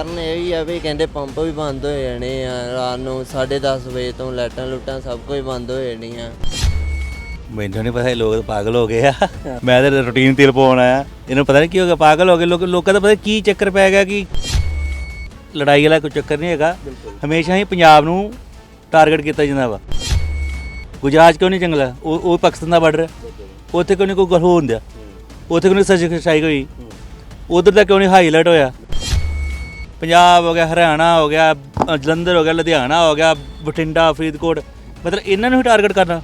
ਕਾਰਨ ਇਹ ਹੀ ਆ ਵੀ ਕਹਿੰਦੇ ਪੰਪ ਵੀ ਬੰਦ ਹੋ ਜਾਣੇ ਆ। ਰਾਤ ਨੂੰ 10:30 ਵਜੇ ਤੋਂ ਲਾਈਟਾਂ ਲੁੱਟਾਂ ਸਭ ਕੁਝ ਬੰਦ ਹੋ ਜਾਣੀਆਂ। ਮੈਨੂੰ ਨਹੀਂ ਪਤਾ ਇਹ ਲੋਕ ਤਾਂ ਪਾਗਲ ਹੋ ਗਏ ਆ। ਮੈਂ ਤਾਂ ਰੂਟੀਨ ਤੇਲ ਪਾਉਣ ਆਇਆ। ਇਹਨੂੰ ਪਤਾ ਨਹੀਂ ਕੀ ਹੋ ਗਿਆ ਪਾਗਲ ਹੋ ਗਏ। ਲੋਕ ਲੋਕਾਂ ਦਾ ਪਤਾ ਕੀ ਚੱਕਰ ਪੈ ਗਿਆ ਕਿ ਲੜਾਈ ਵਾਲਾ ਕੋਈ ਚੱਕਰ ਨਹੀਂ ਹੈਗਾ। ਹਮੇਸ਼ਾ ਹੀ ਪੰਜਾਬ ਨੂੰ ਟਾਰਗੇਟ ਕੀਤਾ ਜਾਂਦਾ ਵਾ। ਗੁਜਰਾਤ ਕਿਉਂ ਨਹੀਂ ਜੰਗਲਾ? ਉਹ ਉਹ ਪਾਕਿਸਤਾਨ ਦਾ ਬਾਰਡਰ ਉੱਥੇ ਕਿਉਂ ਨਹੀਂ ਕੋਈ ਗੱਲ ਹੁੰਦਿਆ ਉੱਥੇ ਕਿਉਂ ਨਹੀਂ ਸੱਚ ਖਸ਼ਾਈ ਹੋਈ। ਉਧਰ ਦਾ ਕਿਉਂ ਨਹੀਂ ਹਾਈ ਅਲਰਟ ਹੋਇਆ? ਪੰਜਾਬ ਹੋ ਗਿਆ ਹਰਿਆਣਾ ਹੋ ਗਿਆ ਅ, ਜਲੰਧਰ ਹੋ ਗਿਆ ਲੁਧਿਆਣਾ ਹੋ ਗਿਆ ਬਠਿੰਡਾ ਫਰੀਦਕੋਟ ਮਤਲਬ ਇਹਨਾਂ ਨੂੰ ਹੀ ਟਾਰਗੇਟ ਕਰਨਾ।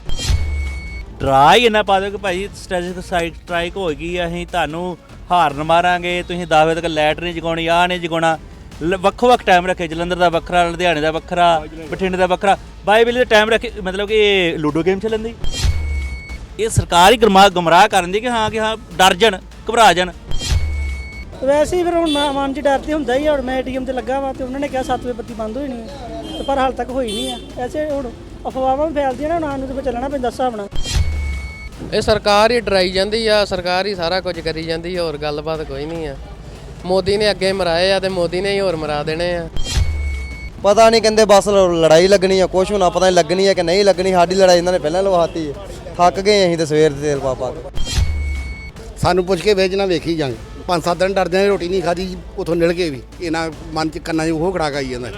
ਡਰਾ ਹੀ ਇਹਨਾਂ ਪਾ ਦਿਓ ਕਿ ਭਾਈ ਸਟ੍ਰੈਟੇਜਿਕ ਸਾਈਟ ਸਟ੍ਰਾਈਕ ਹੋ ਗਈ ਅਸੀਂ ਤੁਹਾਨੂੰ ਹਾਰਨ ਮਾਰਾਂਗੇ ਤੁਸੀਂ ਦਾਅਵੇ ਤੱਕ ਲੈਟ ਨਹੀਂ ਜਗਾਉਣੀ ਆਹ ਨਹੀਂ ਜਗਾਉਣਾ। ਲ- ਵੱਖੋ ਵੱਖ ਟਾਈਮ ਰੱਖੇ ਜਲੰਧਰ ਦਾ ਵੱਖਰਾ ਲੁਧਿਆਣੇ ਦਾ ਵੱਖਰਾ ਬਠਿੰਡੇ ਦਾ ਵੱਖਰਾ। ਬਾਈਬਲ ਦਾ ਟਾਈਮ ਰੱਖੇ ਮਤਲਬ ਕਿ ਇਹ ਲੂਡੋ ਗੇਮ ਚੱਲਣ ਦੀ। ਇਹ ਸਰਕਾਰ ਹੀ ਗਰਮਾ ਗਮਰਾਹ ਕਰਨ ਦੀ ਕਿ ਹਾਂ ਕਿ ਹਾਂ ਡਰ ਜਾਣ ਘਬਰਾ ਜਾਣ। ਵੈਸੇ ਹੀ ਫਿਰ ਹੁਣ ਮਨ- ਮਨ 'ਚ ਡਰ ਤੇ ਹੁੰਦਾ ਹੀ ਆ, ਹੁਣ ਮੈਂ ਏਟੀਐਮ ਤੇ ਲੱਗਾ ਵਾ ਤੇ ਉਹਨਾਂ ਨੇ ਕਿਹਾ 7 ਵਜੇ ਬੱਤੀ ਬੰਦ ਹੋਈ ਨਹੀਂ ਹੈ ਤੇ ਪਰ ਹਾਲ ਤੱਕ ਹੋਈ ਨਹੀਂ ਆ। ਐਸੇ ਹੁਣ ਅਫਵਾਹਾਂ ਵੀ ਫੈਲਦੀਆਂ ਨੇ ਉਹਨਾਂ ਨੂੰ ਤੇ ਫਿਰ ਚੱਲਣਾ ਪੈਂਦਾ ਹਿਸਾਬ ਨਾਲ। ਇਹ ਸਰਕਾਰ ਹੀ ਡਰਾਈ ਜਾਂਦੀ ਆ ਸਰਕਾਰ ਹੀ ਸਾਰਾ ਕੁਝ ਕਰੀ ਜਾਂਦੀ ਆ ਹੋਰ ਗੱਲਬਾਤ ਕੋਈ ਨਹੀਂ ਆ। ਮੋਦੀ ਨੇ ਅੱਗੇ ਮਰਾਏ ਆ ਤੇ ਮੋਦੀ ਨੇ ਹੀ ਹੋਰ ਮਰਾ ਦੇਣੇ ਆ। ਪਤਾ ਨਹੀਂ ਕਹਿੰਦੇ ਬਸ ਲ- ਲੜਾਈ ਲੱਗਣੀ ਆ ਕੁਛ ਹੋਣਾ ਪਤਾ ਨਹੀਂ ਲੱਗਣੀ ਆ ਕਿ ਨਹੀਂ ਲੱਗਣੀ ਸਾਡੀ ਲੜਾਈ ਇਹਨਾਂ ਨੇ ਪਹਿਲਾਂ ਲਵਾਤੀ ਹੈ ਥੱਕ ਗਏ ਅਸੀਂ ਤੇ ਸਵੇਰ ਦੇ ਤੇਲ ਪਾ ਪਾ ਕੇ। ਸਾਨੂੰ ਪੁੱਛ ਕੇ ਵੇਚਣਾ ਵੇਖੀ ਜਾਂਗੇ ਪੰਜ ਸੱਤ ਦਿਨ ਡਰਦੇ ਨੇ ਰੋਟੀ ਨਹੀਂ ਖਾਦੀ ਉਥੋਂ ਨਿਲ ਕੇ ਵੀ। ਇਹਨਾਂ ਮਨ ਚ ਕੰਨਾਂ 'ਚ ਉਹ ਖੜਾਕ ਆਈ ਜਾਂਦਾ।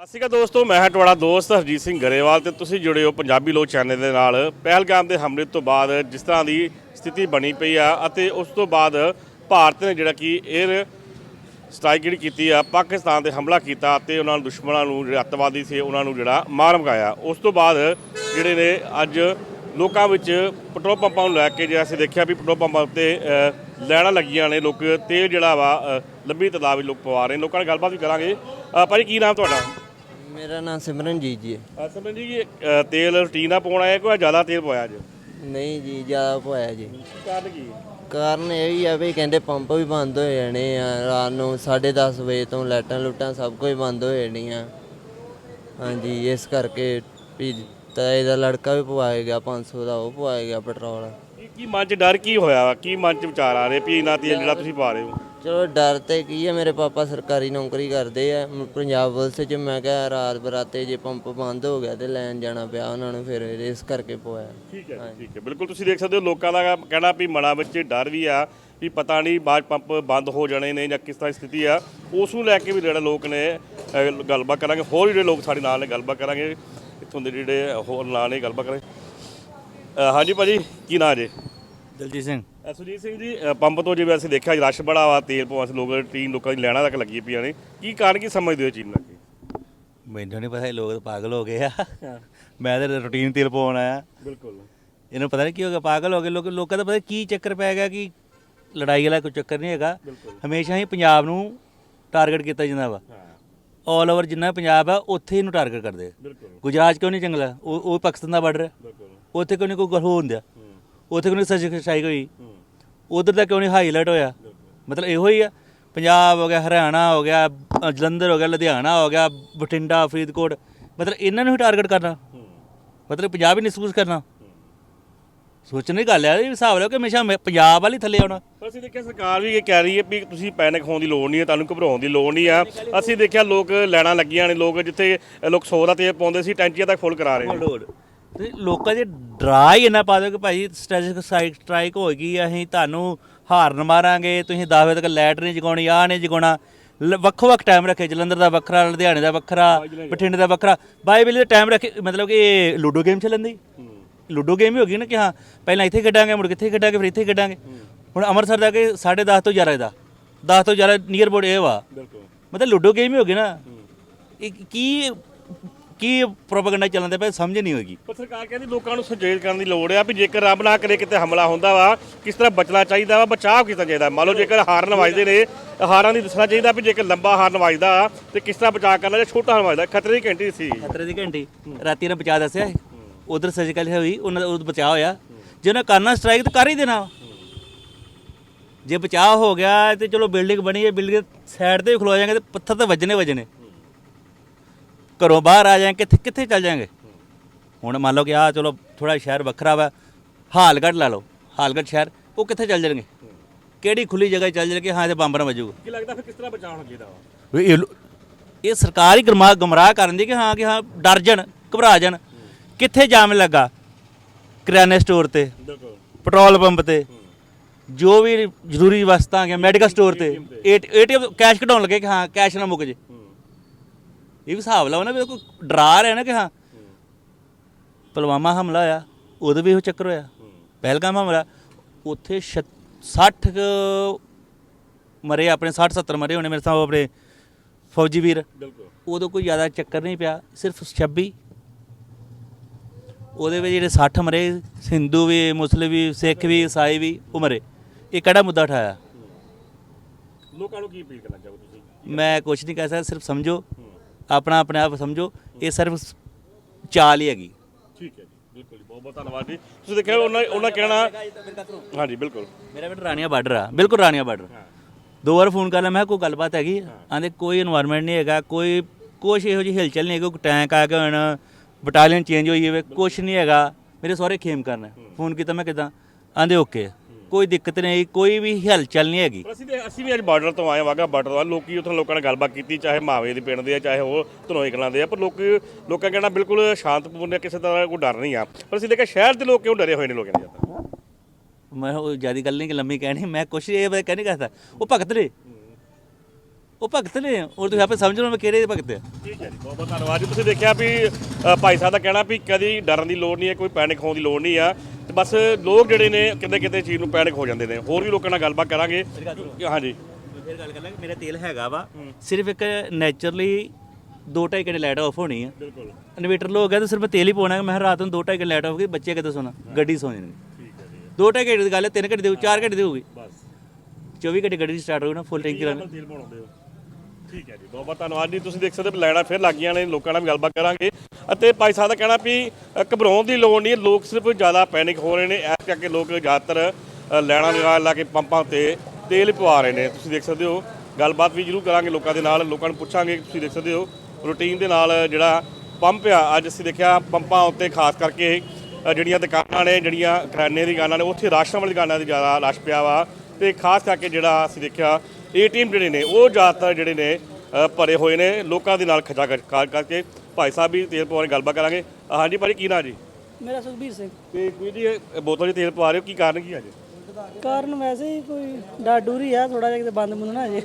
ਸਤਿ ਸ਼੍ਰੀ ਅਕਾਲ ਦੋਸਤੋ, ਮੈਂ ਹਾਂ ਤੁਹਾਡਾ ਦੋਸਤ ਹਰਜੀਤ ਸਿੰਘ ਗਰੇਵਾਲ ਤੇ ਤੁਸੀਂ ਜੁੜੇ ਹੋ ਪੰਜਾਬੀ ਲੋਕ ਚੈਨਲ ਦੇ ਨਾਲ। ਪਹਿਲਗਾਮ ਦੇ ਹਮਲੇ ਤੋਂ ਬਾਅਦ ਜਿਸ ਤਰ੍ਹਾਂ ਦੀ ਸਥਿਤੀ ਬਣੀ ਪਈ ਆ ਅਤੇ ਉਸ ਤੋਂ ਬਾਅਦ ਭਾਰਤ ਨੇ ਜਿਹੜਾ ਕਿ 에ਅਰ ਸਟ੍ਰਾਈਕ ਜਿਹੜੀ ਕੀਤੀ ਆ ਪਾਕਿਸਤਾਨ ਤੇ ਹਮਲਾ ਕੀਤਾ ਤੇ ਉਹਨਾਂ ਨੂੰ ਦੁਸ਼ਮਣਾਂ ਨੂੰ ਜਿਹੜੇ ਅੱਤਵਾਦੀ ਸੀ ਉਹਨਾਂ ਨੂੰ ਜਿਹੜਾ ਮਾਰ ਮੁਕਾਇਆ ਉਸ ਤੋਂ ਬਾਅਦ ਜਿਹੜੇ ਨੇ ਅੱਜ ਲੋਕਾਂ ਵਿੱਚ ਪੈਟਰੋਲ ਪੰਪਾਂ ਨੂੰ ਲੈ ਕੇ ਜਿਹੜਾ ਅਸੀਂ ਦੇਖਿਆ ਵੀ ਪੈਟਰੋਲ ਪੰਪਾਂ ਉੱਤੇ ਲਾਈਨਾਂ ਲੱਗੀਆਂ ਨੇ ਲੋਕ ਤੇਲ ਜਿਹੜਾ ਵਾ ਲੰਬੀ ਤਾਦਾਦ ਵਿੱਚ ਲੋਕ ਪਵਾ ਰਹੇ ਲੋਕਾਂ ਨਾਲ ਗੱਲਬਾਤ ਵੀ ਕਰਾਂਗੇ। ਭਾਜੀ ਕੀ ਨਾਮ ਤੁਹਾਡਾ? ਮੇਰਾ ਨਾਮ ਸਿਮਰਨਜੀਤ ਜੀ ਹੈ। ਅਸਲ ਜੀ ਤੇਲ ਰੂਟੀਨ ਨਾਲ ਪਾਉਣਾ ਹੈ ਕੋਈ ਜ਼ਿਆਦਾ ਤੇਲ ਪਾਇਆ ਅੱਜ? ਨਹੀਂ ਜੀ ਜ਼ਿਆਦਾ ਪਵਾਇਆ ਜੀ। ਕਾਰਨ ਕੀ ਕਾਰਨ ਇਹ ਹੀ ਆ ਵੀ ਕਹਿੰਦੇ ਪੰਪ ਵੀ ਬੰਦ ਹੋ ਜਾਣੇ ਆ, ਰਾਤ ਨੂੰ 10:30 ਵਜੇ ਤੋਂ ਲਾਈਟਾਂ ਲੁੱਟਾਂ ਸਭ ਕੁਝ ਬੰਦ ਹੋ ਜਾਣੀਆਂ। ਹਾਂਜੀ, ਇਸ ਕਰਕੇ ਵੀ ਤਾਏ ਦਾ ਲੜਕਾ ਵੀ ਪਵਾਇਆ ਗਿਆ 500 ਦਾ ਉਹ ਪਵਾਇਆ ਗਿਆ ਪੈਟਰੋਲ। ਕੀ ਕੀ ਮਨ 'ਚ ਡਰ ਕੀ ਹੋਇਆ? ਵਾ ਕੀ ਮਨ 'ਚ ਵਿਚਾਰ ਆ ਰਹੇ? ਵੀ ਇੰਨਾ ਤੇਲ ਜਿਹੜਾ ਤੁਸੀਂ ਪਾ ਰਹੇ ਹੋ? ਚਲੋ ਡਰ ਤੇ ਕੀ ਆ ਮੇਰੇ ਪਾਪਾ ਸਰਕਾਰੀ ਨੌਕਰੀ ਕਰਦੇ ਆ। ਮ- ਪੰਜਾਬ ਪੁਲਿਸ 'ਚ ਮੈਂ ਕਿਹਾ ਰਾਤ ਬਰਾਤੇ ਜੇ ਪੰਪ ਬੰਦ ਹੋ ਗਿਆ ਤੇ ਲੈਣ ਜਾਣਾ ਪਿਆ ਉਹਨਾਂ ਨੂੰ ਫਿਰ ਇਸ ਕਰਕੇ ਪਵਾਇਆ ਠੀਕ ਹੈ ਠੀਕ ਹੈ। ਬਿਲਕੁਲ ਤੁਸੀਂ ਦੇਖ ਸਕਦੇ ਹੋ ਲੋਕਾਂ ਦਾ ਕਹਿਣਾ ਵੀ ਮਨਾਂ ਵਿੱਚ ਡਰ ਵੀ ਆ ਵੀ ਪਤਾ ਨਹੀਂ ਬਾਅਦ ਪੰਪ ਬੰਦ ਹੋ ਜਾਣੇ ਨੇ ਜਾਂ ਕਿਸ ਤਰ੍ਹਾਂ ਦੀ ਸਥਿਤੀ ਆ। ਉਸ ਨੂੰ ਲੈ ਕੇ ਵੀ ਜਿਹੜੇ ਲੋਕ ਨੇ ਗੱਲਬਾਤ ਕਰਾਂਗੇ। ਹੋਰ ਜਿਹੜੇ ਲੋਕ ਸਾਡੇ ਨਾਲ ਨੇ ਗੱਲਬਾਤ ਕਰਾਂਗੇ। ਇੱਥੋਂ ਦੇ ਜਿਹੜੇ ਹੋਰ ਨਾਲ ਨੇ ਗੱਲਬਾਤ ਕਰਾਂਗੇ। ਅ, ਹਾਂਜੀ ਭਾਜੀ ਕੀ ਨਾਂ ਜੇ? ਦਲਜੀਤ ਸਿੰਘ। ਅ, ਸਿੰਘ ਜੀ ਅ, ਪੰਪ ਤੋਂ ਜਿਵੇਂ ਅਸੀਂ ਦੇਖਿਆ ਰਸ਼ ਬੜਾ ਵਾ ਤੇਲ ਪਵਾਉਣ ਲੋਕ ਟੀਮ ਲੋਕਾਂ ਦੀ ਲੈਣਾ ਤੱਕ ਲੱਗੀ ਪਈਆਂ ਨੇ। ਕੀ ਕਾਰਨ ਕੀ ਸਮਝਦੇ ਹੋ ਚੀਜ਼ ਨਾਲ ਮੈਨੂੰ ਨਹੀਂ ਪਤਾ ਇਹ ਲੋਕ ਤਾਂ ਪਾਗਲ ਹੋ ਗਏ ਆ। ਮੈਂ ਤਾਂ ਰੂਟੀਨ ਤੇਲ ਪਾਉਣ ਆਇਆ। ਬਿਲਕੁਲ। ਇਹਨੂੰ ਪਤਾ ਨਹੀਂ ਕੀ ਹੋ ਗਿਆ ਪਾਗਲ ਹੋ ਗਏ। ਲੋਕ ਲੋਕਾਂ ਦਾ ਪਤਾ ਕੀ ਚੱਕਰ ਪੈ ਗਿਆ ਕਿ ਲੜਾਈ ਵਾਲਾ ਕੋਈ ਚੱਕਰ ਨਹੀਂ ਹੈਗਾ। ਹਮੇਸ਼ਾ ਹੀ ਪੰਜਾਬ ਨੂੰ ਟਾਰਗੇਟ ਕੀਤਾ ਜਾਂਦਾ ਵਾ। ਆਲ ਓਵਰ ਜਿੰਨਾ ਪੰਜਾਬ ਆ ਉੱਥੇ ਇਹਨੂੰ ਟਾਰਗੇਟ ਕਰਦੇ ਆ। ਬਿਲਕੁਲ। ਗੁਜਰਾਤ ਕਿਉਂ ਨਹੀਂ ਜੰਗਲਾ? ਉਹ ਉਹ ਪਾਕਿਸਤਾਨ ਦਾ ਬਾਰਡਰ ਬਿਲਕੁਲ। ਉੱਥੇ ਕਿਉਂ ਨਹੀਂ ਕੋਈ ਗੱਲ ਹੁੰਦਿਆ ਉੱਥੇ ਕਿਉਂ ਨਹੀਂ ਸੱਚ ਖਸ਼ਾਈ ਹੋਈ ਉਧਰ ਦਾ ਕਿਉਂ ਨਹੀਂ ਹਾਈ ਅਲਰਟ ਹੋਇਆ? ਮਤਲਬ ਇਹੋ ਹੀ ਆ। ਪੰਜਾਬ ਹੋ ਗਿਆ ਹਰਿਆਣਾ ਹੋ ਗਿਆ ਜਲੰਧਰ ਹੋ ਗਿਆ ਲੁਧਿਆਣਾ ਹੋ ਗਿਆ ਬਠਿੰਡਾ ਫਰੀਦਕੋਟ। ਮਤਲਬ ਇਹਨਾਂ ਨੂੰ ਹੀ ਟਾਰਗੇਟ ਕਰਨਾ। ਮਤਲਬ ਪੰਜਾਬ ਹੀ ਨਿਸਬੂਸ ਕਰਨਾ। ਸੋਚਣ ਦੀ ਗੱਲ ਹੈ ਇਹ ਹਿਸਾਬ ਲਓ ਕਿ ਹਮੇਸ਼ਾ ਪੰਜਾਬ ਵਾਲੀ ਥੱਲੇ ਆਉਣਾ। ਅਸੀਂ ਦੇਖਿਆ ਸਰਕਾਰ ਵੀ ਇਹ ਕਹਿ ਰਹੀ ਹੈ ਵੀ ਤੁਸੀਂ ਪੈਨਿਕ ਹੋਣ ਦੀ ਲੋੜ ਨਹੀਂ ਹੈ ਤੁਹਾਨੂੰ ਘਬਰਾਉਣ ਦੀ ਲੋੜ ਨਹੀਂ ਆ। ਅਸੀਂ ਦੇਖਿਆ ਲੋਕ ਲੈਣਾ ਲੱਗੀਆਂ ਨੇ ਲੋਕ ਜਿੱਥੇ ਲੋਕ 100 ਦਾ ਤੇਲ ਪਾਉਂਦੇ ਸੀ ਟੈਂਕੀਆਂ ਤੱਕ ਫੁੱਲ ਕਰਾ ਰਹੇ ਨੇ। ਤੇ ਲੋਕਾਂ ਦੇ ਡਰਾ ਹੀ ਇਹਨਾਂ ਪਾ ਦਿਓ ਕਿ ਭਾਈ ਸਟ੍ਰੈਟੇਜਿਕ ਸਾਈਟ ਸਟ੍ਰਾਈਕ ਹੋ ਗਈ ਅਸੀਂ ਤੁਹਾਨੂੰ ਹਾਰਨ ਮਾਰਾਂਗੇ ਤੁਸੀਂ ਦਾਅਵੇ ਤੱਕ ਲੈਟ ਨਹੀਂ ਜਗਾਉਣੀ ਆਹ ਨਹੀਂ ਜਗਾਉਣਾ। ਵੱਖੋ ਵੱਖ ਟਾਈਮ ਰੱਖੇ ਜਲੰਧਰ ਦਾ ਵੱਖਰਾ ਲੁਧਿਆਣੇ ਦਾ ਵੱਖਰਾ ਬਠਿੰਡੇ ਦਾ ਵੱਖਰਾ। ਬਾਈਬਲ ਦਾ ਟਾਈਮ ਰੱਖੇ ਮਤਲਬ ਕਿ ਲੂਡੋ ਗੇਮ ਚੱਲਣ ਦੀ? ਲੂਡੋ ਗੇਮ ਹੀ ਹੋ ਗਈ ਨਾ ਕਿ ਹਾਂ ਪਹਿਲਾਂ ਇੱਥੇ ਖੇਡਾਂਗੇ ਮੁੜ ਕੇ ਇੱਥੇ ਖੇਡਾਂਗੇ ਫਿਰ ਇੱਥੇ ਖੇਡਾਂਗੇ। ਹੁਣ ਅੰਮ੍ਰਿਤਸਰ ਦਾ ਕਿ 10:30 ਤੋਂ 11 ਦਾ? 10 ਤੋਂ 11 ਨੀਅਰ ਬੋਰਡ ਇਹ ਵਾ। ਮਤਲਬ ਲੂਡੋ ਗੇਮ ਹੀ ਹੋ ਗਈ ਨਾ। ਇਹ ਕੀ ਕੀ ਪ੍ਰੋਪਗੈਂਡਾ ਚੱਲਣ ਪਏ ਸਮਝ ਨਹੀਂ ਹੋਏਗੀ। ਪਰ ਸਰਕਾਰ ਕਹਿੰਦੀ ਲੋਕਾਂ ਨੂੰ ਸੁਚੇਤ ਕਰਨ ਦੀ ਲੋੜ ਆ ਵੀ ਜੇਕਰ ਰੱਬ ਨਾ ਕਰੇ ਕਿਤੇ ਹਮਲਾ ਹੁੰਦਾ ਵਾ ਕਿਸ ਤਰ੍ਹਾਂ ਬਚਣਾ ਚਾਹੀਦਾ ਵਾ ਬਚਾਅ ਤਰ੍ਹਾਂ ਚਾਹੀਦਾ? ਮੰਨ ਲਓ ਜੇਕਰ ਹਾਰਨ ਵੱਜਦੇ ਨੇ ਹਾਰਾਂ ਦੀ ਦੱਸਣਾ ਚਾਹੀਦਾ ਵੀ ਜੇਕਰ ਲੰਬਾ ਹਾਰਨ ਵੱਜਦਾ ਤੇ ਕਿਸ ਤਰ੍ਹਾਂ ਬਚਾਅ ਕਰਨਾ ਜਾਂ ਛੋਟਾ ਹਾਰਨ ਵੱਜਦਾ ਖਤਰੇ ਦੀ ਘੰਟੀ ਸੀ। ਖਤਰੇ ਦੀ ਘੰਟੀ। ਰਾਤੀ ਨੇ ਬਚਾ ਦੱਸਿਆ ਉਧਰ ਸਰਜੀਕਲ ਹੋਈ ਉਹਨਾਂ ਦਾ ਉਹ ਬਚਾਅ ਹੋਇਆ। ਜੇ ਉਹਨਾਂ ਕਰਨਾ ਸਟ੍ਰਾਈਕ ਤਾਂ ਕਰ ਹੀ ਦੇਣਾ। ਜੇ ਬਚਾਅ ਹੋ ਗਿਆ ਤੇ ਚਲੋ ਬਿਲਡਿੰਗ ਬਣੀ ਹੈ ਬਿਲਡਿੰਗ ਸਾਈਡ ਤੇ ਖਲੋ ਜਾਾਂਗੇ ਤੇ ਪੱਥਰ ਤਾਂ ਵੱਜਣੇ ਵੱਜਣੇ ਘਰੋਂ ਬਾਹਰ ਆ ਜਾਾਂਗੇ ਕਿੱਥੇ ਕਿੱਥੇ ਚੱਲ ਜਾਾਂਗੇ ਹੁਣ ਮੰਨ ਲਓ ਕਿ ਆ ਚਲੋ ਥੋੜਾ ਸ਼ਹਿਰ ਵੱਖਰਾ ਵਾ ਹਾਲਗੜ ਲਾ ਲਓ ਹਾਲਗੜ ਸ਼ਹਿਰ ਉਹ ਕਿੱਥੇ ਚੱਲ ਜਾਣਗੇ? ਕਿਹੜੀ ਖੁੱਲੀ ਜਗ੍ਹਾ 'ਚ ਚੱਲ ਜਾਣਗੇ? ਹਾਂ ਤੇ ਬੰਬ ਨਾ ਵੱਜੂਗਾ। ਕੀ ਲੱਗਦਾ ਫਿਰ ਕਿਸ ਤਰ੍ਹਾਂ ਬਚਾਅ ਹੋਣਾ ਚਾਹੀਦਾ ਵਾ ਇਹ ਇਹ ਸਰਕਾਰ ਹੀ ਗਰਮਾ ਗਮਰਾਹ ਕਰਨ ਦੀ ਕਿ ਹਾਂ ਕਿ ਹਾਂ ਡਰ ਜਾਣ ਘਬਰਾ ਜਾਣ। ਕਿੱਥੇ ਜਾਮ ਲੱਗਾ? ਕਰਿਆਨੇ ਸਟੋਰ ਤੇ ਪੈਟਰੋਲ ਪੰਪ ਤੇ ਜੋ ਵੀ ਜ਼ਰੂਰੀ ਵਸਤਾਂ ਆ ਗਿਆ ਮੈਡੀਕਲ ਸਟੋਰ ਤੇ ਏਟੀਐਮ ਕੈਸ਼ ਕਢਾਉਣ ਲੱਗੇ ਕਿ ਹਾਂ ਕੈਸ਼ ਨਾ ਮੁੱਕ ਜੇ। ਇਹ ਵੀ ਹਿਸਾਬ ਲਾਓ ਨਾ ਵੀ ਕੋਈ ਡਰਾ ਰਿਹਾ ਨਾ ਕਿ ਹਾਂ ਪੁਲਵਾਮਾ ਹਮਲਾ ਹੋਇਆ ਉਦੋਂ ਵੀ ਇਹੋ ਚੱਕਰ ਹੋਇਆ। ਪਹਿਲਗਾਮ ਹਮਲਾ। ਉੱਥੇ 60 ਮਰੇ ਆਪਣੇ 60 70 ਮਰੇ ਹੋਣੇ ਮੇਰੇ ਸਾਹ ਆਪਣੇ ਫੌਜੀ ਵੀਰ। ਬਿਲਕੁਲ। ਉਦੋਂ ਕੋਈ ਜ਼ਿਆਦਾ ਚੱਕਰ ਨਹੀਂ ਪਿਆ ਸਿਰਫ 26 ਉਹਦੇ ਵਿੱਚ ਜਿਹੜੇ 60 ਮਰੇ ਹਿੰਦੂ ਵੀ ਮੁਸਲਿਮ ਵੀ ਸਿੱਖ ਵੀ ਈਸਾਈ ਵੀ ਉਹ ਮਰੇ। ਇਹ ਕਿਹੜਾ ਮੁੱਦਾ ਉਠਾਇਆ? ਲੋਕਾਂ ਨੂੰ ਕੀ ਅਪੀਲ ਕਰਨਾ ਚਾਹੋ ਤੁਸੀਂ? ਮੈਂ ਕੁਝ ਨਹੀਂ ਕਹਿ ਸਕਦਾ ਸਿਰਫ ਸਮਝੋ। ਆਪਣਾ ਆਪਣੇ ਆਪ ਸਮਝੋ ਇਹ ਸਿਰਫ ਚਾਲ ਹੀ ਹੈਗੀ। ਠੀਕ ਹੈ ਜੀ ਬਿਲਕੁਲ ਬਹੁਤ ਬਹੁਤ ਧੰਨਵਾਦ ਜੀ। ਤੁਸੀਂ ਦੇਖਿਆ ਉਹਨਾਂ ਉਹਨਾਂ ਕਹਿਣਾ ਹਾਂਜੀ ਬਿਲਕੁਲ। ਮੇਰਾ ਬੇਟਾ ਰਾਣੀਆ ਬਾਰਡਰ ਆ ਬਿਲਕੁਲ ਰਾਣੀਆ ਬਾਰਡਰ। ਦੋ ਵਾਰ ਫੋਨ ਕਰ ਲਿਆ ਮੈਂ ਕੋਈ ਗੱਲਬਾਤ ਹੈਗੀ? ਆਂਦੇ ਕੋਈ এনवायरमेंट ਨਹੀਂ ਹੈਗਾ ਕੋਈ ਕੁਛ ਇਹੋ ਜਿਹੀ ਹਿਲਚਲ ਨਹੀਂ ਹੈਗੀ ਟੈਂਕ ਆ ਕੇ ਹੁਣ ਬਟਾਲੀਅਨ ਚੇਂਜ ਹੋਈ ਹੋਵੇ ਕੁਛ ਨਹੀਂ ਹੈਗਾ। ਮੇਰੇ ਸਾਰੇ ਖੇਮ ਕਰਨਾ। ਫੋਨ ਕੀਤਾ ਮੈਂ ਕਿਦਾਂ? ਆਂਦੇ ਓਕੇ ਕੋਈ ਦਿੱਕਤ ਨਹੀਂ ਕੋਈ ਵੀ ਹਿਲਚਲ ਨਹੀਂ ਹੈਗੀ। ਅਸੀਂ ਤੇ ਅਸੀਂ ਵੀ ਅੱਜ ਬਾਰਡਰ ਤੋਂ ਆਏ ਵਾਗਾ ਬਾਰਡਰ ਤੋਂ ਆਏ। ਲੋਕੀ ਉੱਥੇ ਲੋਕਾਂ ਨਾਲ ਗੱਲਬਾਤ ਕੀਤੀ ਚਾਹੇ ਮਾਵੇ ਦੇ ਪਿੰਡ ਦੇ ਆ ਚਾਹੇ ਉਹ ਧਨੋਏ ਕਲਾਂ ਦੇ ਆ। ਪਰ ਲੋਕ ਲੋਕਾਂ ਕਹਿਣਾ ਬਿਲਕੁਲ ਸ਼ਾਂਤਪੂਰਨ ਹੈ ਕਿਸੇ ਤਰ੍ਹਾਂ ਦਾ ਕੋਈ ਡਰ ਨਹੀਂ ਆ। ਪਰ ਅਸੀਂ ਦੇਖਿਆ ਸ਼ਹਿਰ ਦੇ ਲੋਕ ਕਿਉਂ ਡਰੇ ਹੋਏ ਨੇ ਲੋਕਾਂ ਨੇ ਜ਼ਿਆਦਾ? ਮੈਂ ਉਹ ਜ਼ਿਆਦਾ ਗੱਲ ਨਹੀਂ ਕਿ ਲੰਮੀ ਕਹਿਣੀ ਮੈਂ ਕੁਛ ਇਹ ਮੈਂ ਕਹਿ ਨਹੀਂ ਕਹਤਾ ਉਹ ਭਗਤ ਨੇ। ਉਹ ਭਗਤ ਨੇ ਔਰ ਤੁਸੀਂ ਆਪੇ ਸਮਝ ਲਓ ਮੈਂ ਕਿਹੜੇ ਭਗਤ ਆ। ਠੀਕ ਹੈ ਜੀ ਬਹੁਤ ਬਹੁਤ ਧੰਨਵਾਦ ਜੀ। ਤੁਸੀਂ ਦੇਖਿਆ ਵੀ ਅ, ਭਾਈ ਸਾਹਿਬ ਦਾ ਕਹਿਣਾ ਵੀ ਕਦੀ ਡਰਨ ਦੀ ਲੋੜ ਨਹੀਂ ਹੈ ਕੋਈ ਪੈਨਿਕ ਹੋਣ ਦੀ ਲੋੜ ਨਹੀਂ ਆ। ਤੇ ਬਸ ਲੋਕ ਜਿਹੜੇ ਨੇ ਕਿਤੇ ਕਿਤੇ ਚੀਜ਼ ਨੂੰ ਪੈਨਿਕ ਹੋ ਜਾਂਦੇ ਨੇ। ਹੋਰ ਵੀ ਲੋਕਾਂ ਨਾਲ ਗੱਲਬਾਤ ਕਰਾਂਗੇ। ਹਾਂਜੀ ਫਿਰ ਗੱਲ ਕਰ ਲਾਂਗੇ ਮੇਰਾ ਤੇਲ ਹੈਗਾ ਵਾ। ਸਿਰਫ ਇੱਕ ਨੇਚਰਲੀ 2.5 ਘੰਟੇ ਲਾਈਟ ਆਫ ਹੋਣੀ ਆ। ਬਿਲਕੁਲ। ਇਨਵੇਟਰ ਲੋ ਹੋ ਗਿਆ ਤਾਂ ਸਿਰਫ ਮੈਂ ਤੇਲ ਹੀ ਪਾਉਣਾ ਮੈਂ ਕਿਹਾ ਰਾਤ ਨੂੰ 2.5 ਘੰਟੇ ਲਾਈਟ ਆਫ ਗਈ ਬੱਚੇ ਕਿੱਥੇ ਸੋਣਾ? ਗੱਡੀ ਸੌ ਜਾਣਗੇ। ਠੀਕ ਹੈ ਜੀ। 2.5 ਘੰਟੇ ਦੀ ਗੱਲ ਹੈ 3 ਘੰਟੇ ਦੀ 4 ਘੰਟੇ ਦੀ ਹੋਊਗੀ। ਬਸ। 24 ਘੰਟੇ ਗੱਡੀ ਸਟਾਰਟ ਹੋਊਗੀ ਨਾ ਫੁੱਲ ਟੈਂਕੀ ਤੇਲ ਬਣਾਉਂਦੇ ਹੋ। ਠੀਕ ਹੈ ਜੀ ਬਹੁਤ ਬਹੁਤ ਧੰਨਵਾਦ ਜੀ। ਤੁਸੀਂ ਦੇਖ ਸਕਦੇ ਹੋ ਲੈਣਾ ਫਿਰ ਲੱਗ ਗਈਆਂ ਨੇ ਲੋਕਾਂ ਨਾਲ ਵੀ ਗੱਲਬਾਤ ਕਰਾਂਗੇ। ਅਤੇ ਭਾਈ ਸਾਹਿਬ ਦਾ ਕਹਿਣਾ ਵੀ ਘਬਰਾਉਣ ਦੀ ਲੋੜ ਨਹੀਂ ਹੈ ਲੋਕ ਸਿਰਫ ਜ਼ਿਆਦਾ ਪੈਨਿਕ ਹੋ ਰਹੇ ਨੇ। ਇਸ ਕਰਕੇ ਲੋਕ ਜ਼ਿਆਦਾਤਰ ਅ, ਲੈਣਾ ਲਗਾ ਲਾ ਕੇ ਪੰਪਾਂ ਤੇ ਤੇਲ ਪਵਾ ਰਹੇ ਨੇ। ਤੁਸੀਂ ਦੇਖ ਸਕਦੇ ਹੋ ਗੱਲਬਾਤ ਵੀ ਜ਼ਰੂਰ ਕਰਾਂਗੇ ਲੋਕਾਂ ਦੇ ਨਾਲ। ਲੋਕਾਂ ਨੂੰ ਪੁੱਛਾਂਗੇ ਤੁਸੀਂ ਦੇਖ ਸਕਦੇ ਹੋ ਰੂਟੀਨ ਦੇ ਨਾਲ ਜਿਹੜਾ ਪੰਪ ਆ ਅੱਜ ਅਸੀਂ ਦੇਖਿਆ ਪੰਪਾਂ ਉੱਤੇ ਖਾਸ ਕਰਕੇ ਜਿਹੜੀਆਂ ਦੁਕਾਨਾਂ ਨੇ ਜਿਹੜੀਆਂ ਕਰਿਆਨੇ ਦੀ ਦੁਕਾਨਾਂ ਨੇ ਉੱਥੇ ਰਾਸ਼ਨ ਵਾਲੀ ਦੁਕਾਨਾਂ ਦੀ ਜ਼ਿਆਦਾ ਰਸ਼ ਪਿਆ ਵਾ। ਤੇ ਖਾਸ ਕਰਕੇ ਜਿਹੜਾ ਅਸੀਂ ਦੇਖਿਆ ਏਟੀਐਮ ਜਿਹੜੇ ਨੇ ਉਹ ਜ਼ਿਆਦਾਤਰ ਜਿਹੜੇ ਨੇ ਭਰੇ ਹੋਏ ਨੇ ਲੋਕਾਂ ਦੇ ਨਾਲ ਖਚਾ ਕਾਰ ਕਰਕੇ ਭਾਈ ਸਾਹਿਬ ਵੀ ਤੇਲ ਪਵਾਉਣ ਗੱਲਬਾਤ ਕਰਾਂਗੇ। ਹਾਂਜੀ ਭਾਜੀ ਕੀ ਨਾਂ ਜੀ? ਮੇਰਾ ਸੁਖਬੀਰ ਸਿੰਘ। ਤੇ ਕੋਈ ਜੀ ਇਹ ਬੋਤਲ 'ਚ ਤੇਲ ਪਵਾ ਰਹੇ ਹੋ ਕੀ ਕਾਰਨ ਕੀ ਅੱਜ ਕਾਰਨ ਵੈਸੇ ਹੀ ਕੋਈ ਡਰ ਡੂਰ ਹੀ ਆ ਥੋੜਾ ਜਿਹਾ ਕਿਤੇ ਬੰਦ ਬੰਦ ਨਾ ਜੇ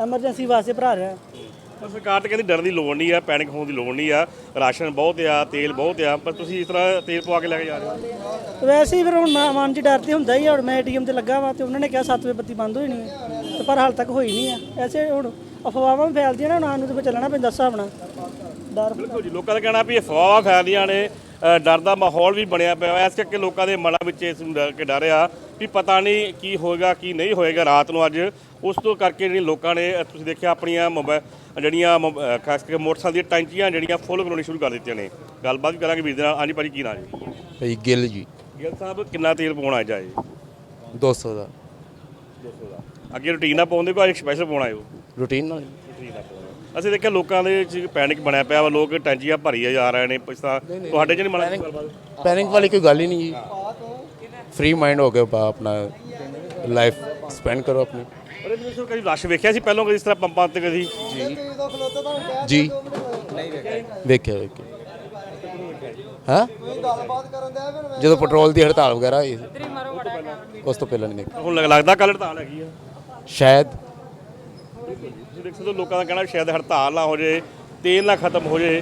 ਐਮਰਜੈਂਸੀ ਵਾਸਤੇ ਭਰਾ ਰਿਹਾ। ਪਰ ਸਰਕਾਰ ਤਾਂ ਕਹਿੰਦੀ ਡਰਨ ਦੀ ਲੋੜ ਨਹੀਂ ਆ ਪੈਨਿਕ ਹੋਣ ਦੀ ਲੋੜ ਨਹੀਂ ਆ ਰਾਸ਼ਨ ਬਹੁਤ ਆ ਤੇਲ ਬਹੁਤ ਆ ਪਰ ਤੁਸੀਂ ਇਸ ਤਰ੍ਹਾਂ ਤੇਲ ਪਵਾ ਕੇ ਲੈ ਕੇ ਜਾ ਰਹੇ ਹੋ? ਵੈਸੇ ਹੀ ਫਿਰ ਹੁਣ ਮਨ- ਮਨ 'ਚ ਡਰ ਤੇ ਹੁੰਦਾ ਹੀ ਆ ਹੁਣ ਮੈਂ ਏਟੀਐਮ ਤੇ ਲੱਗਾ ਵਾ ਤੇ ਉਹਨਾਂ ਨੇ ਕਿਹਾ 7 ਵਜੇ ਬੱਤੀ ਬੰਦ ਹੋ ਜਾਣੀ ਹੈ। ਤੇ ਪਰ ਹਾਲ ਤੱਕ ਹੋਈ ਨਹੀਂ ਆ। ਐਸੇ ਹੁਣ ਅਫਵਾਹਾਂ ਵੀ ਫੈਲਦੀਆਂ ਨੇ ਹੁਣ ਸਾਨੂੰ ਤੇ ਫਿਰ ਚੱਲਣਾ ਪੈਂਦਾ ਹਿਸਾਬ ਨਾਲ। ਡਰ ਬਿਲਕੁਲ ਜੀ ਲੋਕਾਂ ਦਾ ਕਹਿਣਾ ਵੀ ਅਫਵਾਹਾਂ ਫੈਲਦੀਆਂ ਨੇ ਅ, ਡਰ ਦਾ ਮਾਹੌਲ ਵੀ ਬਣਿਆ ਪਿਆ ਹੈ ਇਸ ਕਰਕੇ ਲੋਕਾਂ ਦੇ ਮਨਾਂ ਵਿੱਚ ਇਸ ਨੂੰ ਡਰ ਕੇ ਡਰ ਆ ਵੀ ਪਤਾ ਨਹੀਂ ਕੀ ਹੋਏਗਾ ਕੀ ਨਹੀਂ ਹੋਏਗਾ ਰਾਤ ਨੂੰ ਅੱਜ। ਉਸ ਤੋਂ ਕਰਕੇ ਜਿਹੜੀ ਲੋਕਾਂ ਨੇ ਅ, ਤੁਸੀਂ ਦੇਖਿਆ ਆਪਣੀਆਂ ਮੋਬਾਈਲ ਜਿਹੜੀਆਂ ਮੋਬ- ਅ, ਖਾਸ ਕਰਕੇ ਮੋਟਰਸਾਈਕਲ ਦੀਆਂ ਟੈਂਕੀਆਂ ਜਿਹੜੀਆਂ ਫੁੱਲ ਕਰਾਉਣੀ ਸ਼ੁਰੂ ਕਰ ਦਿੱਤੀਆਂ ਨੇ। ਗੱਲਬਾਤ ਵੀ ਕਰਾਂਗੇ ਵੀਰ ਦੇ ਨਾਲ। ਹਾਂਜੀ ਭਾਜੀ ਕੀ ਨਾਂ ਜੀ? ਭਾਈ ਗਿੱਲ ਜੀ। ਗਿੱਲ ਸਾਹਿਬ ਕਿੰਨਾ ਤੇਲ ਪਾਉਣਾ ਅੱਜ ਆਏ? 200 ਦਾ। 200 ਦਾ ਅੱਗੇ ਰੁਟੀਨ ਨਾਲ ਪਾਉਂਦੇ ਕੋਈ ਸਪੈਸ਼ਲ ਪਾਉਣਾ ਆਇਓ ਰੂਟੀਨ ਨਾਲ ਅਸੀਂ ਦੇਖਿਆ ਲੋਕਾਂ ਦੇ ਵਿੱਚ ਪੈਨਿਕ ਬਣਿਆ ਪਿਆ ਵਾ ਲੋਕ ਟੈਂਕੀਆਂ ਭਰੀ ਜਾ ਰਹੇ ਨੇ ਇਸ ਤਰ੍ਹਾਂ ਤੁਹਾਡੇ ਚ ਨਹੀਂ ਮਨ ਪੈਨਿਕ ਵਾਲੀ ਕੋਈ ਗੱਲ ਹੀ ਨਹੀਂ ਜੀ। ਫ੍ਰੀ ਮਾਈਂਡ ਹੋ ਕੇ ਬਾ ਆਪਣਾ ਲਾਈਫ ਸਪੈਂਡ ਕਰੋ ਆਪਣੀ। ਅਰੇ ਤੁਸੀਂ ਕਦੀ ਰਸ਼ ਵੇਖਿਆ ਸੀ ਪਹਿਲਾਂ ਕਦੀ ਇਸ ਤਰ੍ਹਾਂ ਪੰਪਾਂ ਤੇ ਕਦੀ? ਜੀ। ਵੇਖਿਆ ਵੇਖਿਆ। ਹਾਂ? ਜਦੋਂ ਪੈਟਰੋਲ ਦੀ ਹੜਤਾਲ ਵਗੈਰਾ ਹੋਈ ਸੀ। ਉਸ ਤੋਂ ਪਹਿਲਾਂ ਨਹੀਂ। ਦੇਖਿਆ ਹੁਣ ਲੱਗ- ਲੱਗਦਾ ਕੱਲ੍ਹ ਹੜਤਾਲ ਹੈਗੀ ਆ। ਸ਼ਾਇਦ। ਤੁਸੀਂ ਦੇਖ ਸਕਦੇ ਹੋ ਲੋਕਾਂ ਦਾ ਕਹਿਣਾ ਸ਼ਾਇਦ ਹੜਤਾਲ ਨਾ ਹੋ ਜੇ ਤੇਲ ਨਾ ਖਤਮ ਹੋ ਜੇ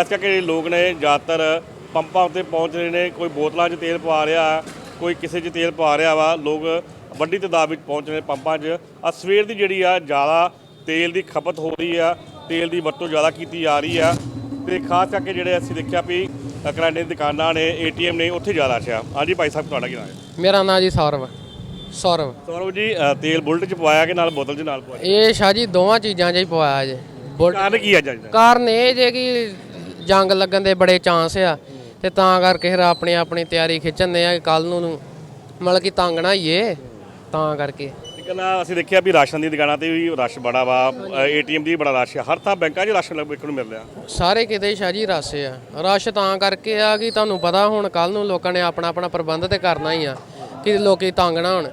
ਇਸ ਕਰਕੇ ਲੋਕ ਨੇ ਜ਼ਿਆਦਾਤਰ ਪੰਪਾਂ ਉੱਤੇ ਪਹੁੰਚ ਰਹੇ ਨੇ ਕੋਈ ਬੋਤਲਾਂ 'ਚ ਤੇਲ ਪਵਾ ਰਿਹਾ ਕੋਈ ਕਿਸੇ 'ਚ ਤੇਲ ਪਵਾ ਰਿਹਾ ਵਾ ਲੋਕ ਵੱਡੀ ਤਾਦਾਦ ਵਿੱਚ ਪਹੁੰਚ ਰਹੇ ਨੇ ਪੰਪਾਂ 'ਚ। ਆ ਸਵੇਰ ਦੀ ਜਿਹੜੀ ਆ ਜ਼ਿਆਦਾ ਤੇਲ ਦੀ ਖਪਤ ਹੋ ਰਹੀ ਆ ਤੇਲ ਦੀ ਵਰਤੋਂ ਜ਼ਿਆਦਾ ਕੀਤੀ ਜਾ ਰਹੀ ਆ। ਤੇ ਖਾਸ ਕਰਕੇ ਜਿਹੜੇ ਅਸੀਂ ਦੇਖਿਆ ਵੀ ਕਰਿਆਨੇ ਦੀ ਦੁਕਾਨਾਂ ਨੇ ਏਟੀਐਮ ਨੇ ਉੱਥੇ ਜ਼ਿਆਦਾ ਅੱਛਾ ਹਾਂਜੀ ਭਾਈ ਸਾਹਿਬ ਤੁਹਾਡਾ ਕੀ ਨਾਮ ਹੈ? ਮੇਰਾ ਨਾਂ ਜੀ ਸੌਰਵ ਸੌਰਵ। ਸੌਰਵ ਜੀ ਅ, ਤੇਲ ਬੁਲਟ 'ਚ ਪਵਾਇਆ ਕਿ ਨਾਲ ਬੋਤਲ 'ਚ ਨਾਲ ਪਵਾਇਆ? ਇਹ ਸ਼ਾਹ ਜੀ ਦੋਵਾਂ ਚੀਜ਼ਾਂ 'ਚ ਹੀ ਪਵਾਇਆ ਜੇ। ਬੁਲ- ਕਾਰਨ ਕੀ ਆ ਅੱਜ ਦਾ? ਕਾਰਨ ਇਹ ਜੇ ਕਿ ਜੰਗ ਲੱਗਣ ਦੇ ਬੜੇ ਚਾਂਸ ਆ। ਤੇ ਤਾਂ ਕਰਕੇ ਫਿਰ ਆਪਣੀ ਆਪਣੀ ਤਿਆਰੀ ਖਿੱਚਣਦੇ ਆ ਕੱਲ ਨੂੰ ਨੂੰ ਮਤਲਬ ਕਿ ਤੰਗ ਨਾ ਹੋਈਏ ਤਾਂ ਕਰਕੇ। ਇਕੱਲਾ ਅਸੀਂ ਦੇਖਿਆ ਵੀ ਰਾਸ਼ਨ ਦੀ ਦੁਕਾਨਾਂ ਤੇ ਵੀ ਰਸ਼ ਬੜਾ ਵਾ ਏਟੀਐਮ ਦੀ ਵੀ ਬੜਾ ਰਸ਼ ਆ। ਹਰ ਥਾਂ ਬੈਂਕਾਂ 'ਚ ਰਾਸ਼ਨ ਲੱਗ ਵੇਖਣ ਨੂੰ ਮਿਲ ਰਿਹਾ। ਸਾਰੇ ਕਿਤੇ ਸ਼ਾਹ ਜੀ ਰਸ਼ ਆ। ਰਸ਼ ਤਾਂ ਕਰਕੇ ਆ ਕਿ ਤੁਹਾਨੂੰ ਪਤਾ ਹੁਣ ਕੱਲ ਨੂੰ ਲੋਕਾਂ ਨੇ ਆਪਣਾ ਆਪਣਾ ਪ੍ਰਬੰਧ ਤੇ ਕਰਨਾ ਹੀ ਆ ਕਿ ਲੋਕੀ ਤੰਗ ਨਾ ਹੋਣ।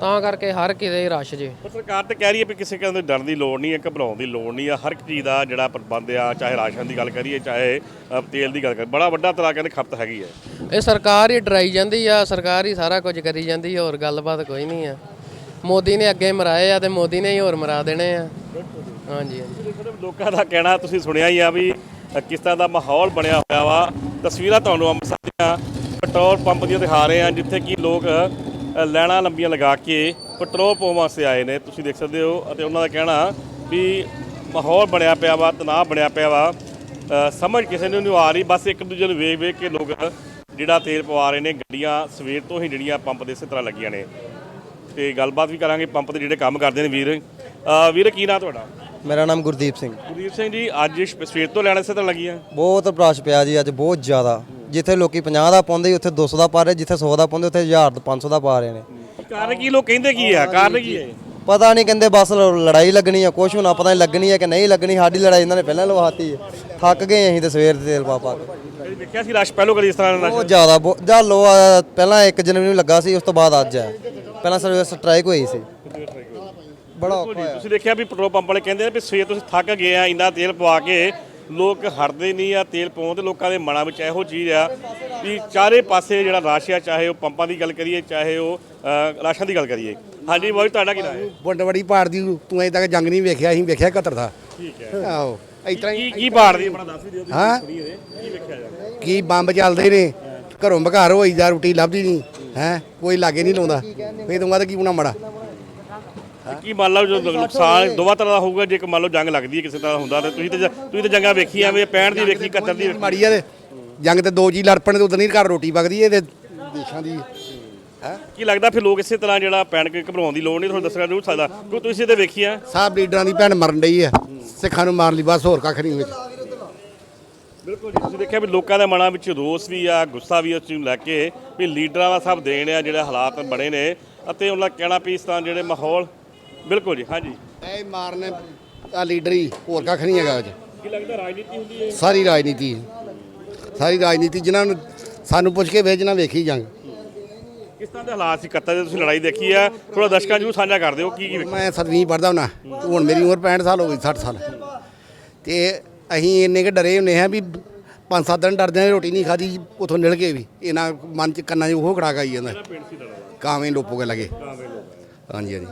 ਤਾਂ ਕਰਕੇ ਹਰ ਕਿਤੇ ਹੀ ਰਸ਼ ਜੇ। ਪਰ ਸਰਕਾਰ ਤੇ ਕਹਿ ਰਹੀ ਹੈ ਵੀ ਕਿਸੇ ਕਹਿੰਦੇ ਡਰਨ ਦੀ ਲੋੜ ਨਹੀਂ ਹੈ ਘਬਰਾਉਣ ਦੀ ਲੋੜ ਨਹੀਂ ਆ। ਹਰ ਇੱਕ ਚੀਜ਼ ਦਾ ਜਿਹੜਾ ਪ੍ਰਬੰਧ ਆ ਚਾਹੇ ਰਾਸ਼ਨ ਦੀ ਗੱਲ ਕਰੀਏ ਚਾਹੇ ਅ, ਤੇਲ ਦੀ ਗੱਲ ਕਰੀਏ ਬੜਾ ਵੱਡਾ ਤਰ੍ਹਾਂ ਕਹਿੰਦੇ ਖਪਤ ਹੈਗੀ ਹੈ। ਇਹ ਸਰਕਾਰ ਹੀ ਡਰਾਈ ਜਾਂਦੀ ਆ ਸਰਕਾਰ ਹੀ ਸਾਰਾ ਕੁਝ ਕਰੀ ਜਾਂਦੀ ਆ ਹੋਰ ਗੱਲਬਾਤ ਕੋਈ ਨਹੀਂ ਆ। ਮੋਦੀ ਨੇ ਅੱਗੇ ਮਰਾਏ ਆ ਤੇ ਮੋਦੀ ਨੇ ਹੀ ਹੋਰ ਮਰਾ ਦੇਣੇ ਆ। ਹਾਂਜੀ ਹਾਂਜੀ। ਸਿਰਫ ਲੋਕਾਂ ਦਾ ਕਹਿਣਾ ਤੁਸੀਂ ਸੁਣਿਆ ਹੀ ਆ ਵੀ ਕਿਸ ਤਰ੍ਹਾਂ ਦਾ ਮਾਹੌਲ ਬਣਿਆ ਹੋਇਆ ਵਾ। ਤਸਵੀਰਾਂ ਤੁਹਾਨੂੰ ਅੰਮ੍ਰਿਤਸਰ ਦੀਆਂ ਪੈਟਰੋਲ ਪੰਪ ਦੀਆਂ ਦਿਖਾ ਰਹੇ ਆ ਜਿੱਥੇ ਕਿ ਲੋਕ ਅ, ਲੰਬੀਆਂ ਲਗਾ ਕੇ ਪੈਟਰੋਲ ਪਾਉਣ ਵਾਸਤੇ ਆਏ ਨੇ। ਤੁਸੀਂ ਦੇਖ ਸਕਦੇ ਹੋ ਅਤੇ ਉਹਨਾਂ ਦਾ ਕਹਿਣਾ ਵੀ ਮਾਹੌਲ ਬਣਿਆ ਪਿਆ ਵਾ ਤਣਾਅ ਬਣਿਆ ਪਿਆ ਵਾ। ਸਮਝ ਕਿਸੇ ਨੂੰ ਨਹੀਂ ਆ ਰਹੀ ਬਸ ਇੱਕ ਦੂਜੇ ਨੂੰ ਵੇਖ ਵੇਖ ਕੇ ਲੋਕ ਜਿਹੜਾ ਤੇਲ ਪਵਾ ਰਹੇ ਨੇ ਗੱਡੀਆਂ ਸਵੇਰ ਤੋਂ ਹੀ ਜਿਹੜੀਆਂ ਪੰਪ ਦੇ ਇਸੇ ਤਰ੍ਹਾਂ ਲੱਗੀਆਂ ਨੇ। ਤੇ ਗੱਲਬਾਤ ਵੀ ਕਰਾਂਗੇ ਪੰਪ ਤੇ ਜਿਹੜੇ ਕੰਮ ਕਰਦੇ ਨੇ ਵੀਰ। ਵੀਰ ਕੀ ਨਾਂ ਤੁਹਾਡਾ? ਮੇਰਾ ਨਾਮ ਗੁਰਦੀਪ ਸਿੰਘ। ਗੁਰਦੀਪ ਸਿੰਘ ਜੀ ਅੱਜ ਸ਼- ਸਵੇਰ ਤੋਂ ਲੈਣਾ ਇਸੇ ਤਰ੍ਹਾਂ ਲੱਗੀਆਂ ਬਹੁਤ ਰਸ਼ ਪਿਆ ਜੀ ਅੱਜ ਬਹੁਤ ਜ਼ਿਆਦਾ। ਜਿੱਥੇ ਲੋਕੀ 50 ਦਾ ਪਾਉਂਦੇ ਸੀ, ਉੱਥੇ 200 ਦਾ ਪਾ ਰਹੇ ਜਿੱਥੇ 100 ਦਾ ਪਾਉਂਦੇ ਉੱਥੇ 1000 ਦਾ 500 ਦਾ ਪਾ ਰਹੇ ਨੇ। ਕਾਰਨ ਕੀ ਲੋਕ ਕਹਿੰਦੇ ਕੀ ਆ? ਕਾਰਨ ਕੀ ਹੈ ਪਤਾ ਨਹੀਂ ਕਹਿੰਦੇ ਬਸ ਲ- ਲੜਾਈ ਲੱਗਣੀ ਆ ਕੁਛ ਹੋਣਾ ਪਤਾ ਨਹੀਂ ਲੱਗਣੀ ਹੈ ਕਿ ਨਹੀਂ ਲੱਗਣੀ ਸਾਡੀ ਲੜਾਈ ਇਹਨਾਂ ਨੇ ਪਹਿਲਾਂ ਲਵਾਤੀ ਹੈ ਥੱਕ ਗਏ ਅਸੀਂ ਤੇ ਸਵੇਰ ਦੇ ਤੇਲ ਪਾ ਪਾ ਕੇ। ਕਦੀ ਦੇਖਿਆ ਸੀ ਰਸ਼ ਪਹਿਲੋਂ ਕਦੀ ਇਸ ਤਰ੍ਹਾਂ ਦਾ ਬਹੁਤ ਜ਼ਿਆਦਾ ਬਹੁਤ- ਜਾਂ ਲੋ ਆ, ਪਹਿਲਾਂ 1 ਜਨਵਰੀ ਨੂੰ ਲੱਗਾ ਸੀ ਉਸ ਤੋਂ ਬਾਅਦ ਅੱਜ ਹੈ ਪਹਿਲਾਂ ਸਰਵਿਸ ਸਟ੍ਰਾਈਕ ਹੋਈ ਸੀ। ਬੜਾ ਔਖਾ ਜੀ, ਹੋਇਆ। ਤੁਸੀਂ ਦੇਖਿਆ ਵੀ ਪੈਟਰੋਲ ਪੰਪ ਵਾਲੇ ਕਹਿੰਦੇ ਨੇ ਵੀ ਸਵੇਰ ਤੁਸੀਂ ਥੱਕ ਗਏ ਆ ਇੰਨਾ ਤੇਲ ਪਵਾ ਕੇ ਲੋਕ ਹਟਦੇ ਨਹੀਂ ਆ ਤੇਲ ਪਾਉਣ ਤੇ ਲੋਕਾਂ ਦੇ ਮਨਾਂ ਵਿੱਚ ਇਹੋ ਚੀਜ਼ ਆ ਵੀ ਚਾਰੇ ਪਾਸੇ ਜਿਹੜਾ ਰਸ਼ ਆ ਚਾਹੇ ਉਹ ਪੰਪਾਂ ਦੀ ਗੱਲ ਕਰੀਏ ਚਾਹੇ ਉਹ ਰਾਸ਼ਨ ਦੀ ਗੱਲ ਕਰੀਏ। ਹਾਂਜੀ ਬਾਈ ਤੁਹਾਡਾ ਕੀ ਰਾਏ ਹੈ? ਬੰਡਵੜੀ ਪਾੜ ਦੀ ਤੂੰ ਅਜੇ ਤੱਕ ਜੰਗ ਨਹੀਂ ਵੇਖਿਆ ਅਸੀਂ ਵੇਖਿਆ 71 ਦਾ। ਠੀਕ ਹੈ। ਆਹੋ ਕੀ ਹੀ ਕੀ ਬਾੜਦੀ ਆਪਣਾ ਦੱਸ ਵੀ ਦਿਓ ਤੁਸੀਂ ਹਾਂ? ਕੀ ਵੇਖਿਆ ਜਾਂਦਾ ਕੀ ਬੰਬ ਚੱਲਦੇ ਨੇ? ਘਰੋਂ ਬਘਾਰ ਹੋਈਦਾ ਰੋਟੀ ਲੱਭਦੀ ਨਹੀਂ। ਹੈ? ਕੋਈ ਲਾਗੇ ਨਹੀਂ ਲਾਉਂਦਾ। ਫੇਰ ਤੂੰ ਤਾਂ ਕੀ ਬਣਾ ਮੜਾ? ਕੀ ਮੰਨ ਲਓ ਜੋ ਨੁਕਸਾਨ ਦੋਵਾਂ ਤਰ੍ਹਾਂ ਦਾ ਹੋਊਗਾ ਜੇ ਇੱਕ ਮੰਨ ਲਓ ਜੰਗ ਲੱਗਦੀ ਹੈ ਕਿਸੇ ਤਰ੍ਹਾਂ ਦਾ ਹੁੰਦਾ ਤੇ ਤੁਸੀਂ ਤੇ ਜ- ਤੁਸੀਂ ਤੇ ਜੰਗਾਂ ਵੇਖੀਆਂ ਵੀ 65 ਦੀ ਵੇਖੀ 71 ਦੀ ਵੇਖੀ। ਮਾੜੀ ਆ ਤੇ। ਜੰਗ ਤੇ ਦੋ ਜੀ ਲੜ ਪਣ ਤੇ ਉਦੋਂ ਨਹੀਂ ਘਰ ਰੋਟੀ ਪਕਦੀ ਏ ਤੇ ਦੇਸ਼ਾਂ ਦੀ। ਕੀ ਲੱਗਦਾ ਫਿਰ ਲੋਕ ਇਸੇ ਤਰ੍ਹਾਂ ਜਿਹੜਾ ਪੈਣ ਕੇ ਘਬਰਾਉਣ ਦੀ ਲੋੜ ਨਹੀਂ ਤੁਹਾਨੂੰ ਦੱਸਣਾ ਜ਼ਰੂਰ ਸਕਦਾ। ਕਿਉਂ ਤੁਸੀਂ ਤੇ ਵੇਖੀਆਂ ਸਾਹਿਬ ਲੀਡਰਾਂ ਦੀ ਭੈਣ ਮਰਨ ਡਈ ਆ। ਸਿੱਖਾਂ ਨੂੰ ਮਾਰ ਲਈ ਬਸ ਹੋਰ ਕੱਖ ਨਹੀਂ ਵਿੱਚ ਬਿਲਕੁਲ ਜੀ ਤੁਸੀਂ ਦੇਖਿਆ ਵੀ ਲੋਕਾਂ ਦੇ ਮਨਾਂ ਵਿੱਚ ਰੋਸ ਵੀ ਆ ਗੁੱਸਾ ਵੀ ਉਸ ਚੀਜ਼ ਨੂੰ ਲੈ ਕੇ ਵੀ ਲੀਡਰਾਂ ਦਾ ਸਭ ਦੇਣ ਆ ਜਿਹੜੇ ਹਾਲਾਤ ਬਣੇ ਨੇ ਅਤੇ ਉਹਨਾਂ ਦਾ ਕਹਿਣਾ ਵੀ ਇਸ ਤਰ੍ਹਾਂ ਜਿਹੜੇ ਮਾਹੌਲ ਬਿਲਕੁਲ ਜੀ ਹਾਂਜੀ। ਐ ਮਾਰਨ ਆ ਲੀਡਰ ਹੀ ਹੋਰ ਕੱਖ ਨਹੀਂ ਹੈਗਾ ਵਿੱਚ ਕੀ ਲੱਗਦਾ ਰਾਜਨੀਤੀ ਹੁੰਦੀ ਹੈ? ਸਾਰੀ ਰਾਜਨੀਤੀ। ਸਾਰੀ ਰਾਜਨੀਤੀ ਜਿਨ੍ਹਾਂ ਨੂੰ ਸਾਨੂੰ ਪੁੱਛ ਕੇ ਵੇਚਣਾ ਵੇਖੀ ਜੰਗ ਕਿਸ ਤਰ੍ਹਾਂ ਦੇ ਹਾਲਾਤ ਸੀ? ਕੱਤਾ ਜੇ ਤੁਸੀਂ ਲੜਾਈ ਦੇਖੀ ਆ ਥੋੜਾ ਦਰਸ਼ਕਾਂ ਨੂੰ ਸਾਂਝਾ ਕਰ ਦਿਓ ਕੀ ਕੀ? ਮੈਂ ਸਤਵੀਂ ਪੜਦਾ ਹੁਣਾ ਹੁਣ ਮੇਰੀ ਉਮਰ 65 ਸਾਲ ਹੋ ਗਈ 60 ਸਾਲ। ਤੇ ਅਸੀਂ ਇੰਨੇ ਕੁ ਡਰੇ ਹੁੰਨੇ ਆ ਵੀ ਪੰਜ ਸੱਤ ਦਿਨ ਡਰਦੇ ਆ ਰੋਟੀ ਨਹੀਂ ਖਾਦੀ ਉਥੋਂ ਨਿਲ ਕੇ ਵੀ। ਇਹਨਾਂ ਮਨ ਚ ਕੰਨਾਂ 'ਚ ਉਹ ਖੜਾਕ ਆਈ ਜਾਂਦਾ। ਕਾਵੇਂ ਲੋਪੋਗੇ ਲਗੇ। ਹਾਂਜੀ ਹਾਂਜੀ।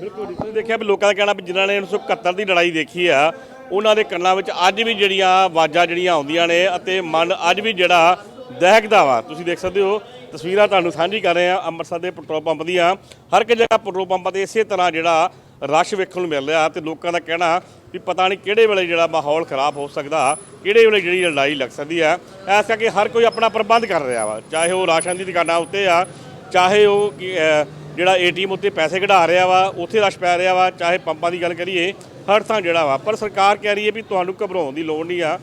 ਬਿਲਕੁਲ ਜੀ। ਤੁਸੀਂ ਦੇਖਿਆ ਵੀ ਲੋਕਾਂ ਦਾ ਕਹਿਣਾ ਵੀ ਜਿਨ੍ਹਾਂ ਨੇ 1971 ਦੀ ਲੜਾਈ ਦੇਖੀ ਆ ਉਹਨਾਂ ਦੇ ਕੰਨਾਂ ਵਿੱਚ ਅੱਜ ਵੀ ਜਿਹੜੀਆਂ ਆਵਾਜ਼ਾਂ ਜਿਹੜੀਆਂ ਆਉਂਦੀਆਂ ਨੇ ਅਤੇ ਮਨ ਅੱਜ ਵੀ ਜਿਹੜਾ ਦਹਿਕਦਾ ਵਾ। ਤੁਸੀਂ ਦੇਖ ਸਕਦੇ ਹੋ ਤਸਵੀਰਾਂ ਤੁਹਾਨੂੰ ਸਾਂਝੀ ਕਰ ਰਹੇ ਆ ਅੰਮ੍ਰਿਤਸਰ ਦੇ ਪੈਟਰੋਲ ਪੰਪ ਦੀਆਂ। ਹਰ ਇੱਕ ਜਗ੍ਹਾ ਪੈਟਰੋਲ ਪੰਪਾਂ ਤੇ ਇਸੇ ਤਰ੍ਹਾਂ ਜਿਹੜਾ ਰਸ਼ ਵੇਖਣ ਨੂੰ ਮਿਲ ਰਿਹਾ ਤੇ ਲੋਕਾਂ ਦਾ ਕਹਿਣਾ ਵੀ ਪਤਾ ਨਹੀਂ ਕਿਹੜੇ ਵੇਲੇ ਜਿਹੜਾ ਮਾਹੌਲ ਖਰਾਬ ਹੋ ਸਕਦਾ ਕਿਹੜੇ ਵੇਲੇ ਜਿਹੜੀ ਲੜਾਈ ਲੱਗ ਸਕਦੀ ਆ ਇਸ ਕਰਕੇ ਹਰ ਕੋਈ ਆਪਣਾ ਪ੍ਰਬੰਧ ਕਰ ਰਿਹਾ ਵਾ ਚਾਹੇ ਉਹ ਰਾਸ਼ਨ ਦੀ ਦੁਕਾਨਾਂ ਉੱਤੇ ਆ ਚਾਹੇ ਉਹ ਕੀ, ਅਹ, ਜਿਹੜਾ ਏਟੀਐਮ ਉੱਤੇ ਪੈਸੇ ਕਢਾ ਰਿਹਾ ਵਾ ਉੱਥੇ ਰਸ਼ ਪੈ ਰਿਹਾ ਵਾ ਚਾਹੇ ਪੰਪਾਂ ਦੀ ਗੱਲ ਕਰੀਏ ਹਰ ਥਾਂ ਜਿਹੜਾ ਵਾ। ਪਰ ਸਰਕਾਰ ਕਹਿ ਰਹੀ ਹੈ ਵੀ ਤੁਹਾਨੂੰ ਘਬਰਾਉਣ ਦੀ ਲੋੜ ਨਹੀਂ ਆ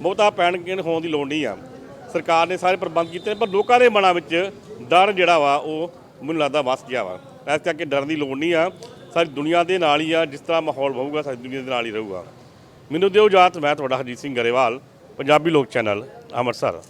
ਬਹੁਤਾ ਪੈਣ ਗਿਣ ਹੋਣ ਦੀ ਲੋੜ ਨਹੀਂ ਆ। ਸਰਕਾਰ ਨੇ ਸਾਰੇ ਪ੍ਰਬੰਧ ਕੀਤੇ ਪਰ ਲੋਕਾਂ ਦੇ ਮਨਾਂ ਵਿੱਚ ਡਰ ਜਿਹੜਾ ਵਾ ਉਹ ਮੈਨੂੰ ਲੱਗਦਾ ਵਸ ਗਿਆ ਵਾ। ਇਸ ਕਰਕੇ ਡਰਨ ਦੀ ਲੋੜ ਨਹੀਂ ਆ। ਸਾਰੀ ਦੁਨੀਆ ਦੇ ਨਾਲ ਹੀ ਆ, ਜਿਸ ਤਰ੍ਹਾਂ ਮਾਹੌਲ ਹੋਊਗਾ ਸਾਰੀ ਦੁਨੀਆ ਦੇ ਨਾਲ ਹੀ ਰਹੂਗਾ। ਮੈਨੂੰ ਦਿਓ ਇਜਾਜ਼ਤ, ਮੈਂ ਤੁਹਾਡਾ ਹਰਜੀਤ ਸਿੰਘ ਗਰੇਵਾਲ, ਪੰਜਾਬੀ ਲੋਕ ਚੈਨਲ, ਅੰਮ੍ਰਿਤਸਰ।